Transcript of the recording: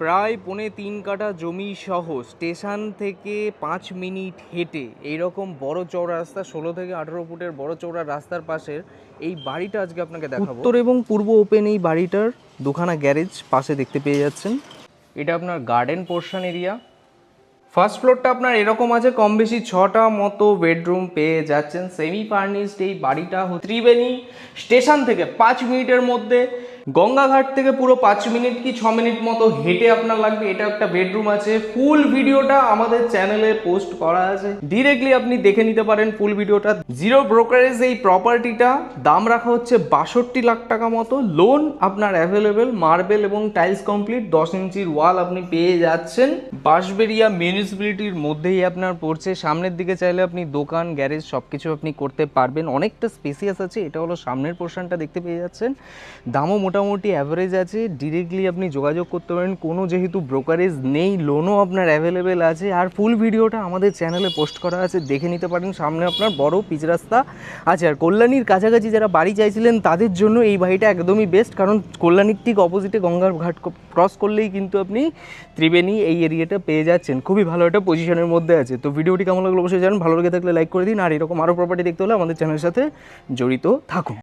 প্রায় পৌনে তিন কাঠা জমি সহ স্টেশন থেকে পাঁচ মিনিট হেঁটে এইরকম বড় চওড়া রাস্তা ষোলো থেকে আঠেরো ফুটের বড় চওড়া রাস্তার পাশের এই বাড়িটা আজকে আপনাকে দেখাবো। উত্তর এবং পূর্ব ওপেন এই বাড়িটার দুখানা গ্যারেজ পাশে দেখতে পেয়ে যাচ্ছেন। এটা আপনার গার্ডেন পোর্শন এরিয়া ফার্স্ট ফ্লোরটা আপনার এরকম আছে কম বেশি ছটা মতো বেডরুম পেয়ে যাচ্ছেন। সেমি ফার্নিশড এই বাড়িটা ত্রিবেণী স্টেশন থেকে পাঁচ মিনিটের মধ্যে। গঙ্গাঘাট থেকে পুরো পাঁচ মিনিট কি ছ মিনিট মতো হেঁটে আপনার লাগবে, এটা একটা বেডরুম আছে। ফুল ভিডিওটা আমাদের চ্যানেলে পোস্ট করা আছে। ডিরেক্টলি আপনি দেখে নিতে পারেন ফুল ভিডিওটা জিরো ব্রোকারেজ এই প্রপার্টিটা দাম রাখা হচ্ছে বাষট্টি লাখ টাকা মতো। লোন আপনার অ্যাভেলেবেল মার্বেল এবং টাইলস কমপ্লিট দশ ইঞ্চির ওয়াল আপনি পেয়ে যাচ্ছেন। বাঁশবেরিয়া মিউনিসিপ্যালিটির মধ্যেই আপনার পড়ছে। সামনের দিকে চাইলে আপনি দোকান গ্যারেজ সব কিছু আপনি করতে পারবেন। অনেকটা স্পেসিয়াস আছে, এটা হলো সামনের পোর্শনটা দেখতে পেয়ে যাচ্ছেন। দামও মোটামুটি অ্যাভারেজ আছে ডিরেক্টলি আপনি যোগাযোগ করতে পারেন। কোনো যেহেতু ব্রোকারেজ নেই লোনও আপনার অ্যাভেলেবেল আছে। আর ফুল ভিডিওটা আমাদের চ্যানেলে পোস্ট করা আছে, দেখে নিতে পারেন। সামনে আপনার বড় পিচ রাস্তা আছে। আর কল্যাণীর কাছাকাছি যারা বাড়ি চাইছিলেন, তাদের জন্য এই বাড়িটা একদমই বেস্ট কারণ কল্যাণীর ঠিক অপোজিটে গঙ্গার ঘাট ক্রস করলেই কিন্তু আপনি ত্রিবেণী এই এরিয়াটা পেয়ে যাচ্ছেন। খুবই ভালো একটা পজিশনের মধ্যে আছে। তো ভিডিওটি কেমন লাগল অবশ্যই জানেন। ভালো লেগে থাকলে লাইক করে দিন। আর এরকম আরও প্রপার্টি দেখতে হলে আমাদের চ্যানেলের সাথে জড়িত থাকুন।